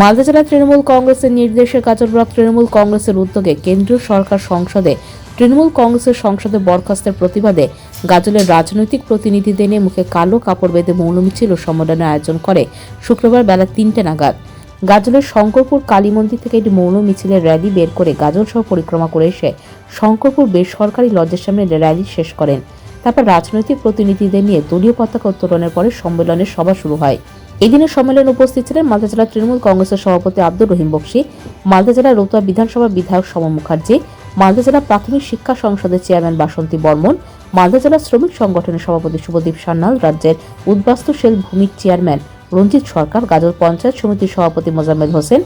মালদা জেলা তৃণমূল কংগ্রেসের নির্দেশে কাজল তৃণমূল কংগ্রেসের উদ্যোগে কেন্দ্রীয় সরকার সংসদে, তৃণমূল কংগ্রেসের সংসদে বরখাস্তের প্রতিবাদে গাজলের রাজনৈতিক প্রতিনিধিদের নিয়ে মুখে কালো কাপড় বেঁধে মৌন মিছিল ও সম্মেলনের আয়োজন করে শুক্রবার বেলা তিনটে নাগাদ। গাজলের শঙ্করপুর কালী মন্দির থেকে একটি মৌন মিছিলের র্যালি বের করে গাজল সহ পরিক্রমা করে এসে শঙ্করপুর বেসরকারি লজের সামনে র্যালি শেষ করেন। তারপর রাজনৈতিক প্রতিনিধিদের নিয়ে দলীয় পতাকা উত্তোলনের পরে সম্মেলনের সভা শুরু হয়। এদিনের সম্মেলনে উপস্থিত ছিলেন মালদা জেলা তৃণমূল কংগ্রেসের সভাপতি আব্দুর রহিম বক্সি, মালদা জেলা রতুয়া বিধানসভা বিধায়ক সম মুখার্জি, মালদা জেলা প্রাথমিক শিক্ষা সংসদের চেয়ারম্যান বাসন্তী বর্মন, মালদা জেলা শ্রমিক সংগঠনের সভাপতি শুভদীপ সান্যাল, রাজ্যের উদ্বাস্তু উদ্বাস্তুশীল ভূমির চেয়ারম্যান রঞ্জিত সরকার, গাজল পঞ্চায়েত সমিতির সভাপতি মোজাম্মেদ হোসেন,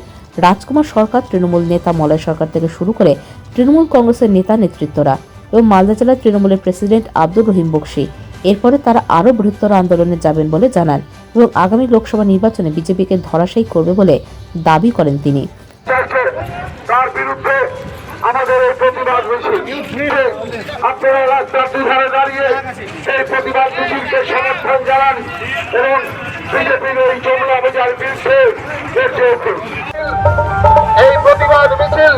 রাজকুমার সরকার, তৃণমূল নেতা মলয় সরকার থেকে শুরু করে তৃণমূল কংগ্রেসের নেতা নেতৃত্বরা এবং মালদা জেলার তৃণমূলের প্রেসিডেন্ট আব্দুর রহিম বক্সি। এরপরে তারা আরও বৃহত্তর আন্দোলনে যাবেন বলে জানান। এবং আগামী লোকসভা নির্বাচনে বিজেপিকে ধরাশায়ী করবে বলে দাবি করেন তিনি। এই প্রতিবাদ মিছিল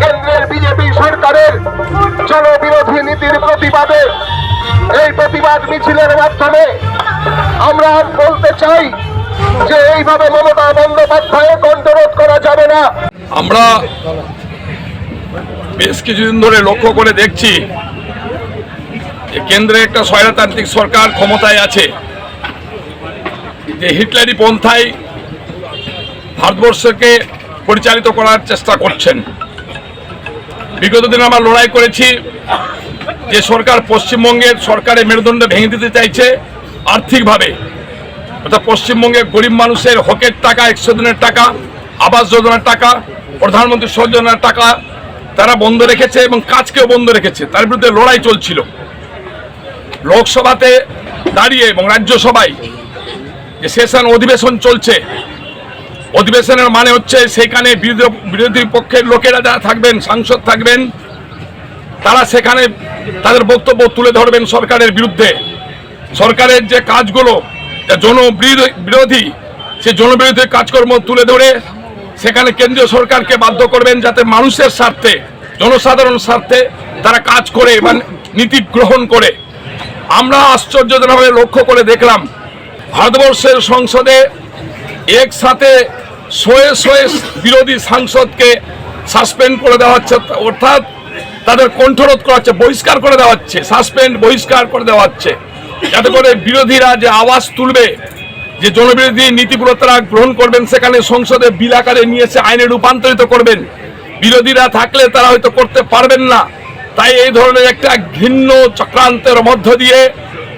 কেন্দ্রের বিজেপি সরকারের জনবিরোধী নীতির প্রতিবাদে এই প্রতিবাদ মিছিলের মাধ্যমে আমরা বলতে চাই যে এইভাবে মমতা বন্দ্যোপাধ্যায়ের কণ্ঠরোধ করা যাবে না। আমরা বেশ কিছুদিন ধরে লক্ষ্য করে দেখছি কেন্দ্রে একটা স্বৈরতান্ত্রিক সরকার ক্ষমতায় আছে। যে হিটলারি পন্থায় ভারতবর্ষকে পরিচালিত করার চেষ্টা করছেন। বিগত দিনে আমরা লড়াই করেছি যে সরকার পশ্চিমবঙ্গের সরকারের মেরুদণ্ড ভেঙে দিতে চাইছে। আর্থিকভাবে। অর্থাৎ পশ্চিমবঙ্গে গরিব মানুষের হকের টাকা, একশো দিনের টাকা, আবাস যোজনার টাকা, প্রধানমন্ত্রী যোজনার টাকা তারা বন্ধ রেখেছে এবং কাজকেও বন্ধ রেখেছে। তার বিরুদ্ধে লড়াই চলছিল। লোকসভাতে দাঁড়িয়ে এবং রাজ্যসভায় যে সেশন অধিবেশন চলছে, অধিবেশনের মানে হচ্ছে সেখানে বিরোধী পক্ষের লোকেরা যারা থাকবেন, সাংসদ থাকবেন, তারা সেখানে তাদের বক্তব্য তুলে ধরবেন সরকারের বিরুদ্ধে। সরকারের যে কাজগুলো জনবিরোধী, বিরোধী, সে জনবিরোধী কাজকর্ম তুলে ধরে সেখানে কেন্দ্রীয় সরকারকে বাধ্য করবেন যাতে মানুষের স্বার্থে জনসাধারণ স্বার্থে তারা কাজ করে বা নীতি গ্রহণ করে। আমরা আশ্চর্যজনকভাবে লক্ষ্য করে দেখলাম, ভারতবর্ষের সংসদে একসাথে শয়ে শয়ে বিরোধী সাংসদকে সাসপেন্ড করে দেওয়া হচ্ছে, অর্থাৎ তাদের কণ্ঠরোধ করা হচ্ছে, বহিষ্কার করে দেওয়া হচ্ছে, সাসপেন্ড, বহিষ্কার করে দেওয়া হচ্ছে। যাতে করে বিরোধীরা যে আওয়াজ তুলবে, যে জনবিরোধী নীতিগুলো তারা গ্রহণ করবেন, সেখানে সংসদে বিল আকারে নিয়ে এসে আইনে রূপান্তরিত করবেন। বিরোধীরা থাকলে তারা হয়তো করতে পারবেন না। তাই এই ধরনের একটা ঘৃণ্য চক্রান্তের মধ্য দিয়ে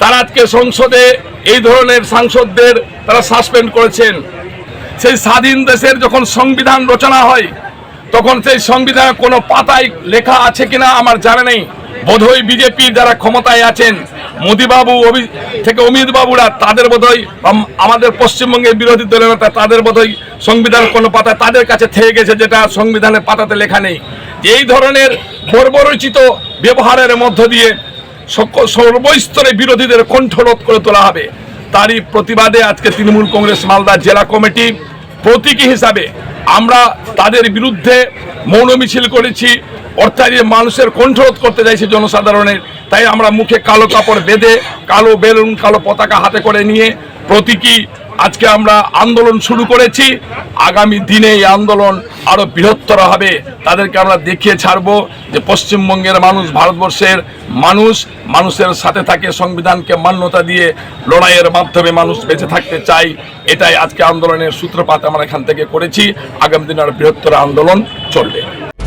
তারা আজকে সংসদে এই ধরনের সাংসদদের তারা সাসপেন্ড করেছেন। সেই স্বাধীন দেশের যখন সংবিধান রচনা হয়, তখন সেই সংবিধানে কোনো পাতায় লেখা আছে কিনা আমার জানা নেই। বোধহয় বিজেপির যারা ক্ষমতায় আছেন মোদীবাবু থেকে অমিত বাবুরা তাদের বোধহয় আমাদের পশ্চিমবঙ্গের বিরোধী দলের নেতা, তাদের বোধহয় সংবিধান কোনো পাতা তাদের কাছে থেকে গেছে যেটা সংবিধানের পাতাতে লেখা নেই। এই ধরনের বর্বরচিত ব্যবহারের মধ্য দিয়ে সর্বস্তরে বিরোধীদের কণ্ঠরোধ করে তোলা হবে। তারই প্রতিবাদে আজকে তৃণমূল কংগ্রেস মালদা জেলা কমিটি প্রতীকী হিসাবে আমরা তাদের বিরুদ্ধে মৌন মিছিল করেছি। অর্থাৎ মানুষের কণ্ঠরোধ করতে চাইছে জনসাধারণের, তাই আমরা মুখে কালো কাপড় বেঁধে, কালো বেলুন, কালো পতাকা হাতে করে নিয়ে প্রতীকী আজকে আমরা আন্দোলন শুরু করেছি। আগামী দিনে এই আন্দোলন আরও বৃহত্তর হবে। তাদেরকে আমরা দেখিয়ে ছাড়বো যে পশ্চিমবঙ্গের মানুষ, ভারতবর্ষের মানুষ, মানুষের সাথে থাকে, সংবিধানকে মান্যতা দিয়ে লড়াইয়ের মাধ্যমে মানুষ বেঁচে থাকতে চাই এটাই আজকে আন্দোলনের সূত্রপাত আমরা এখান থেকে করেছি। আগামী দিনে আরও বৃহত্তর আন্দোলন চলবে।